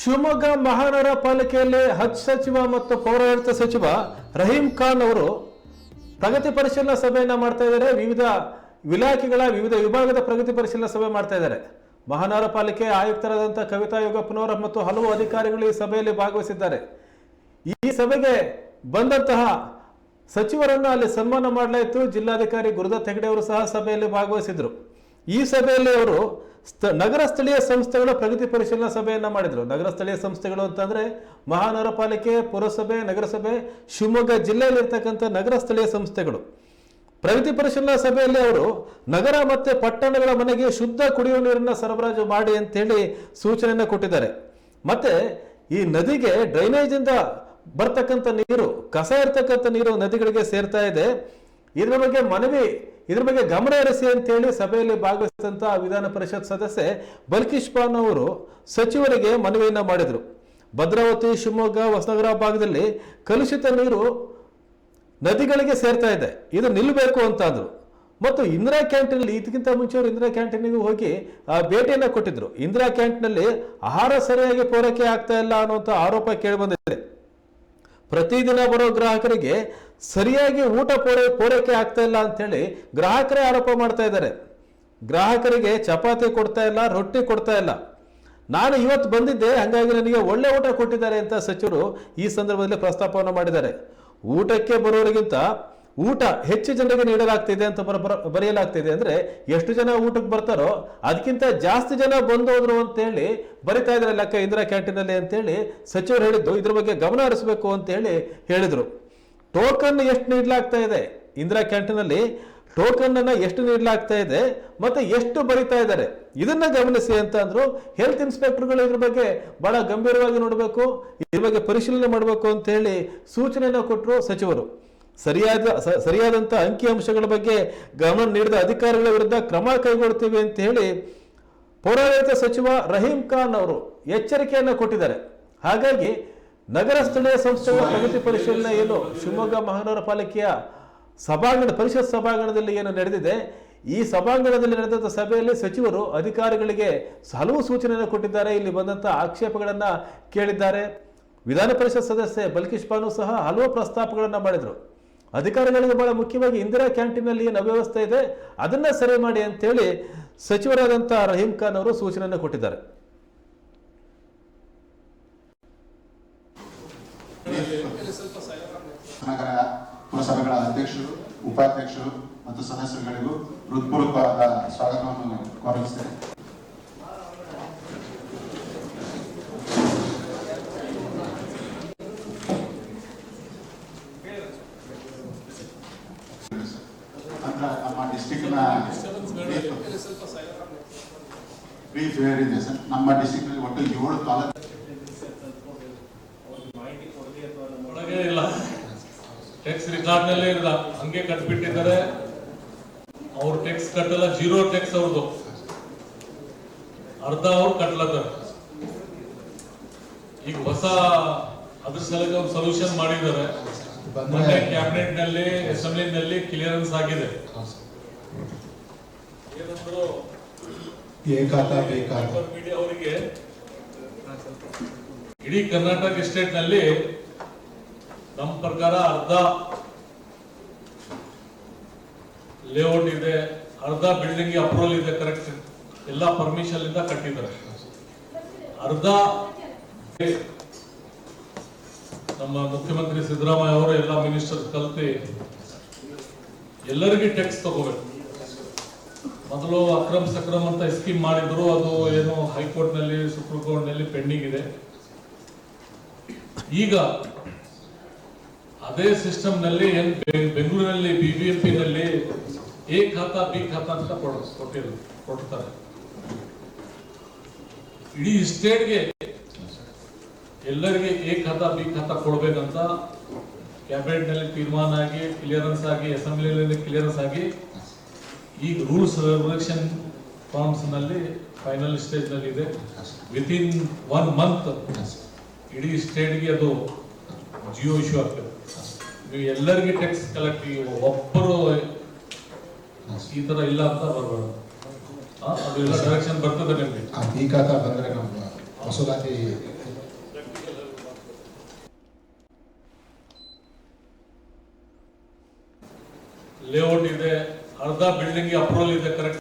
ಶಿವಮೊಗ್ಗ ಮಹಾನಗರ ಪಾಲಿಕೆಯಲ್ಲಿ ಹಜ್ ಸಚಿವ ಮತ್ತು ಪೌರಾಡಳಿತ ಸಚಿವ ರಹೀಂ ಖಾನ್ ಅವರು ಪ್ರಗತಿ ಪರಿಶೀಲನಾ ಸಭೆಯನ್ನ ಮಾಡ್ತಾ ಇದ್ದಾರೆ. ವಿವಿಧ ಇಲಾಖೆಗಳ ವಿವಿಧ ವಿಭಾಗದ ಪ್ರಗತಿ ಪರಿಶೀಲನಾ ಸಭೆ ಮಾಡ್ತಾ ಇದ್ದಾರೆ. ಮಹಾನಗರ ಪಾಲಿಕೆ ಆಯುಕ್ತರಾದಂಥ ಕವಿತಾ ಯೋಗಪ್ಪನವರ ಮತ್ತು ಹಲವು ಅಧಿಕಾರಿಗಳು ಈ ಸಭೆಯಲ್ಲಿ ಭಾಗವಹಿಸಿದ್ದಾರೆ. ಈ ಸಭೆಗೆ ಬಂದಂತಹ ಸಚಿವರನ್ನು ಅಲ್ಲಿ ಸನ್ಮಾನ ಮಾಡಲಾಯಿತು. ಜಿಲ್ಲಾಧಿಕಾರಿ ಗುರುದತ್ ಹೆಗಡೆ ಅವರು ಸಹ ಸಭೆಯಲ್ಲಿ ಭಾಗವಹಿಸಿದ್ರು. ಈ ಸಭೆಯಲ್ಲಿ ಅವರು ನಗರ ಸ್ಥಳೀಯ ಸಂಸ್ಥೆಗಳು ಪ್ರಗತಿ ಪರಿಶೀಲನಾ ಸಭೆಯನ್ನು ಮಾಡಿದ್ರು. ನಗರ ಸ್ಥಳೀಯ ಸಂಸ್ಥೆಗಳು ಅಂತಂದರೆ ಮಹಾನಗರ ಪಾಲಿಕೆ ಪುರಸಭೆ, ನಗರಸಭೆ, ಶಿವಮೊಗ್ಗ ಜಿಲ್ಲೆಯಲ್ಲಿರ್ತಕ್ಕಂಥ ನಗರ ಸ್ಥಳೀಯ ಸಂಸ್ಥೆಗಳು. ಪ್ರಗತಿ ಪರಿಶೀಲನಾ ಸಭೆಯಲ್ಲಿ ಅವರು ನಗರ ಮತ್ತೆ ಪಟ್ಟಣಗಳ ಮನೆಗೆ ಶುದ್ಧ ಕುಡಿಯುವ ನೀರನ್ನು ಸರಬರಾಜು ಮಾಡಿ ಅಂತೇಳಿ ಸೂಚನೆಯನ್ನು ಕೊಟ್ಟಿದ್ದಾರೆ. ಮತ್ತೆ ಈ ನದಿಗೆ ಡ್ರೈನೇಜ್ ಇಂದ ಬರ್ತಕ್ಕಂಥ ನೀರು, ಕಸ ಇರ್ತಕ್ಕಂಥ ನೀರು ನದಿಗಳಿಗೆ ಸೇರ್ತಾ ಇದೆ. ಇದರ ಬಗ್ಗೆ ಮನವಿ ಇದ್ರ ಬಗ್ಗೆ ಗಮನ ಹರಿಸಿ ಅಂತೇಳಿ ಸಭೆಯಲ್ಲಿ ಭಾಗವಹಿಸಿದಂಥ ವಿಧಾನ ಪರಿಷತ್ ಸದಸ್ಯೆ ಬಲ್ಕಿಶ್ ಪಾನ್ ಅವರು ಸಚಿವರಿಗೆ ಮನವಿಯನ್ನು ಮಾಡಿದರು. ಭದ್ರಾವತಿ, ಶಿವಮೊಗ್ಗ, ಹೊಸನಗರ ಭಾಗದಲ್ಲಿ ಕಲುಷಿತ ನೀರು ನದಿಗಳಿಗೆ ಸೇರ್ತಾ ಇದೆ. ಇದು ನಿಲ್ಲಬೇಕು ಅಂತ ಮತ್ತು ಇಂದಿರಾ ಕ್ಯಾಂಟೀನ್ ಇದಕ್ಕಿಂತ ಮುಂಚೆ ಅವರು ಇಂದಿರಾ ಕ್ಯಾಂಟೀನಿಗೆ ಹೋಗಿ ಭೇಟಿಯನ್ನ ಕೊಟ್ಟಿದ್ರು. ಇಂದಿರಾ ಕ್ಯಾಂಟೀನಲ್ಲಿ ಆಹಾರ ಸರಿಯಾಗಿ ಪೂರೈಕೆ ಆಗ್ತಾ ಇಲ್ಲ ಅನ್ನುವಂಥ ಆರೋಪ ಕೇಳಿ ಬಂದಿದೆ. ಪ್ರತಿದಿನ ಬರೋ ಗ್ರಾಹಕರಿಗೆ ಸರಿಯಾಗಿ ಊಟ ಪೂರೈ, ಪೂರೈಕೆ ಆಗ್ತಾ ಇಲ್ಲ ಅಂತೇಳಿ ಗ್ರಾಹಕರೇ ಆರೋಪ ಮಾಡ್ತಾ ಇದ್ದಾರೆ. ಗ್ರಾಹಕರಿಗೆ ಚಪಾತಿ ಕೊಡ್ತಾ ಇಲ್ಲ, ರೊಟ್ಟಿ ಕೊಡ್ತಾ ಇಲ್ಲ. ನಾನು ಇವತ್ತು ಬಂದಿದ್ದೆ, ಹಾಗಾಗಿ ನನಗೆ ಒಳ್ಳೆ ಊಟ ಕೊಟ್ಟಿದ್ದಾರೆ ಅಂತ ಸಚಿವರು ಈ ಸಂದರ್ಭದಲ್ಲಿ ಪ್ರಸ್ತಾಪವನ್ನು ಮಾಡಿದ್ದಾರೆ. ಊಟಕ್ಕೆ ಬರೋರಿಗಿಂತ ಊಟ ಹೆಚ್ಚು ಜನರಿಗೆ ನೀಡಲಾಗ್ತಿದೆ ಅಂತ ಬರ ಬರ- ಬರೆಯಲಾಗ್ತಿದೆ ಅಂದ್ರೆ ಎಷ್ಟು ಜನ ಊಟಕ್ಕೆ ಬರ್ತಾರೋ ಅದಕ್ಕಿಂತ ಜಾಸ್ತಿ ಜನ ಬಂದು ಹೋದ್ರು ಅಂತೇಳಿ ಬರಿತಾ ಇದ್ರೆ ಲೆಕ್ಕ ಇಂದಿರಾ ಕ್ಯಾಂಟೀನಲ್ಲಿ ಅಂತೇಳಿ ಸಚಿವರು ಹೇಳಿದ್ದು, ಇದ್ರ ಬಗ್ಗೆ ಗಮನ ಹರಿಸಬೇಕು ಅಂತೇಳಿ ಹೇಳಿದರು. ಟೋಕನ್ ಎಷ್ಟು ನೀಡಲಾಗ್ತಾ ಇದೆ? ಇಂದಿರಾ ಕ್ಯಾಂಟೀನಲ್ಲಿ ಟೋಕನ್ ಅನ್ನ ಎಷ್ಟು ನೀಡಲಾಗ್ತಾ ಇದೆ ಮತ್ತೆ ಎಷ್ಟು ಬರಿತಾ ಇದ್ದಾರೆ? ಇದನ್ನ ಗಮನಿಸಿ ಅಂತ ಅಂದ್ರು ಹೆಲ್ತ್ ಇನ್ಸ್ಪೆಕ್ಟರ್ಗಳು ಇದ್ರ ಬಗ್ಗೆ ಬಹಳ ಗಂಭೀರವಾಗಿ ನೋಡಬೇಕು, ಇದ್ರ ಬಗ್ಗೆ ಪರಿಶೀಲನೆ ಮಾಡಬೇಕು ಅಂತ ಹೇಳಿ ಸೂಚನೆಯನ್ನು ಕೊಟ್ಟರು ಸಚಿವರು. ಸರಿಯಾದ ಸರಿಯಾದಂಥ ಅಂಕಿಅಂಶಗಳ ಅಂಕಿ ಅಂಶಗಳ ಬಗ್ಗೆ ಗಮನ ನೀಡಿದ ಅಧಿಕಾರಿಗಳ ವಿರುದ್ಧ ಕ್ರಮ ಕೈಗೊಳ್ತೀವಿ ಅಂತ ಹೇಳಿ ಪೌರಾಡಳಿತ ಸಚಿವ ರಹೀಂ ಖಾನ್ ಅವರು ಎಚ್ಚರಿಕೆಯನ್ನು ಕೊಟ್ಟಿದ್ದಾರೆ. ಹಾಗಾಗಿ ನಗರ ಸ್ಥಳೀಯ ಸಂಸ್ಥೆಗಳ ಪ್ರಗತಿ ಪರಿಶೀಲನೆ ಏನು, ಶಿವಮೊಗ್ಗ ಮಹಾನಗರ ಪಾಲಿಕೆಯ ಸಭಾಂಗಣ, ಪರಿಷತ್ ಸಭಾಂಗಣದಲ್ಲಿ ಏನು ನಡೆದಿದೆ, ಈ ಸಭಾಂಗಣದಲ್ಲಿ ನಡೆದಂಥ ಸಭೆಯಲ್ಲಿ ಸಚಿವರು ಅಧಿಕಾರಿಗಳಿಗೆ ಹಲವು ಸೂಚನೆಯನ್ನು ಕೊಟ್ಟಿದ್ದಾರೆ, ಇಲ್ಲಿ ಬಂದಂಥ ಆಕ್ಷೇಪಗಳನ್ನು ಕೇಳಿದ್ದಾರೆ. ವಿಧಾನ ಪರಿಷತ್ ಸದಸ್ಯೆ ಬಲ್ಕಿಶ್ ಬಾನು ಸಹ ಹಲವು ಪ್ರಸ್ತಾಪಗಳನ್ನು ಮಾಡಿದರು. ಅಧಿಕಾರಿಗಳಿಗೆ ಬಹಳ ಮುಖ್ಯವಾಗಿ ಇಂದಿರಾ ಕ್ಯಾಂಟೀನಲ್ಲಿ ಏನು ಅವ್ಯವಸ್ಥೆ ಇದೆ, ಅದನ್ನ ಸರಿ ಮಾಡಿ ಅಂತೇಳಿ ಸಚಿವರಾದಂಥ ರಹೀಂ ಖಾನ್ ಅವರು ಸೂಚನೆಯನ್ನು ಕೊಟ್ಟಿದ್ದಾರೆ. ನಗರ ಪುರಸಭೆಗಳ ಅಧ್ಯಕ್ಷರು, ಉಪಾಧ್ಯಕ್ಷರು ಮತ್ತು ಸದಸ್ಯರುಗಳಿಗೂ ಹೃತ್ಪೂರ್ವಕವಾದ ಸ್ವಾಗತವನ್ನು ಕೋರಿಸ್ತೇನೆ ನಂತರ ನಮ್ಮ ಡಿಸ್ಟಿಕ್ನ ಬ್ರೀಫ್ ಹೇಳಿದೆ ಸರ್. ನಮ್ಮ ಡಿಸ್ಟಿಕ್ನಲ್ಲಿ ಒಟ್ಟು ಏಳು ತಾಲೂಕು ಒಳಗೆ ಇಲ್ಲ. ಟ್ಯಾಕ್ಸ್ ರಿಕಾರ್ಡ್ ಇರಲ್ಲ ಇಲ್ಲ ಹಂಗೆ ಕಟ್ಬಿಟ್ಟಿದ್ದಾರೆ. ಅವ್ರ ಟ್ಯಾಕ್ಸ್ ಕಟ್ಟಲ್ಲ ಜೀರೋ ಟ್ಯಾಕ್ಸ್ ಅವ್ರದ್ದು ಅರ್ಧ ಅವ್ರು ಕಟ್ಲತ್ತಾರೆ. ಈಗ ಹೊಸ ಅದ್ರ ಸಲಕ್ಕೆ ಒಂದು ಸೊಲ್ಯೂಷನ್ ಮಾಡಿದ್ದಾರೆ. ಮೊನ್ನೆ ಕ್ಯಾಬಿನೆಟ್ನಲ್ಲಿ ಅಸೆಂಬ್ಲಿ ನಲ್ಲಿ ಕ್ಲಿಯರೆನ್ಸ್ ಆಗಿದೆ. ಇಡೀ ಕರ್ನಾಟಕ ಸ್ಟೇಟ್ನಲ್ಲಿ ನಮ್ಮ ಪ್ರಕಾರ ಅರ್ಧ ಲೇಔಟ್ ಇದೆ, ಅರ್ಧ ಬಿಲ್ಡಿಂಗ್ ಅಪ್ರೂವಲ್ ಇದೆ ಕರೆಕ್ಟ್ ಎಲ್ಲ ಪರ್ಮಿಷನ್ ಇಂದ ಕಟ್ಟಿದ್ದಾರೆ. ಅರ್ಧ ನಮ್ಮ ಮುಖ್ಯಮಂತ್ರಿ ಸಿದ್ದರಾಮಯ್ಯ ಅವರು, ಎಲ್ಲ ಮಿನಿಸ್ಟರ್ ಕಲ್ತಿ ಎಲ್ಲರಿಗೂ ಟ್ಯಾಕ್ಸ್ ತಗೋಬೇಕು. ಮೊದಲು ಅಕ್ರಮ್ ಸಕ್ರಮ್ ಅಂತ ಸ್ಕೀಮ್ ಮಾಡಿದ್ರು. ಅದು ಏನು ಹೈಕೋರ್ಟ್ನಲ್ಲಿ ಸುಪ್ರೀಂ ಕೋರ್ಟ್ನಲ್ಲಿ ಪೆಂಡಿಂಗ್ ಇದೆ. ಈಗ ಅದೇ ಸಿಸ್ಟಮ್ನಲ್ಲಿ ಏನ್ ಬಿ, ಬೆಂಗಳೂರಿನಲ್ಲಿ ಬಿಬಿಎಂಪಿ ನಲ್ಲಿ ಎ ಖಾತಾ, ಬಿ ಖಾತಾ ಅಂತ ಕೊಟ್ಟಿರು, ಕೊಡ್ತಾರೆ. ಇಡೀ ಸ್ಟೇಟ್ಗೆ ಎಲ್ಲರಿಗೆ ಎ ಖಾತಾ, ಬಿ ಖಾತಾ ಕೊಡ್ಬೇಕಂತ ಕ್ಯಾಬಿನೆಟ್ನಲ್ಲಿ ತೀರ್ಮಾನ ಆಗಿ ಕ್ಲಿಯರೆನ್ಸ್ ಆಗಿ ಅಸೆಂಬ್ಲಿಯಲ್ಲಿ ಕ್ಲಿಯರೆನ್ಸ್ ಆಗಿ ಈಗ ರೂಲ್ಸ್ ರೆಗ್ಯುಲೇಷನ್ ಫಾರ್ಮ್ಸ್ನಲ್ಲಿ ಫೈನಲ್ ಸ್ಟೇಜ್ನಲ್ಲಿದೆ ವಿತಿನ್ ಒನ್ ಮಂತ್ ಇಡೀ ಸ್ಟೇಟ್ಗೆ ಅದು ಜಿಯೋ ಇಶ್ಯೂ ಆಗ್ತದೆ. ನೀವು ಎಲ್ಲರಿಗೆ ಟ್ಯಾಕ್ಸ್ ಕಲೆಕ್ಟ್ ಒಬ್ಬರು ಈ ಥರ ಇಲ್ಲ ಅಂತ ಬರಬಾರ್ದು ಅದು ಎಲ್ಲ ಡೈರೆಕ್ಷನ್ ಬರ್ತದೆ ನಿಮಗೆ. ಈ ಕಾಕ ಬಂದರೆ ನಮ್ಮ ವಸೂಲಾತಿ ಲೇಔಟ್ ಇದೆ. ಅರ್ಧ ಬಿಲ್ಡಿಂಗ್ ಅಪ್ರೂವಲ್ ಇದೆ ಕರೆಕ್ಟ್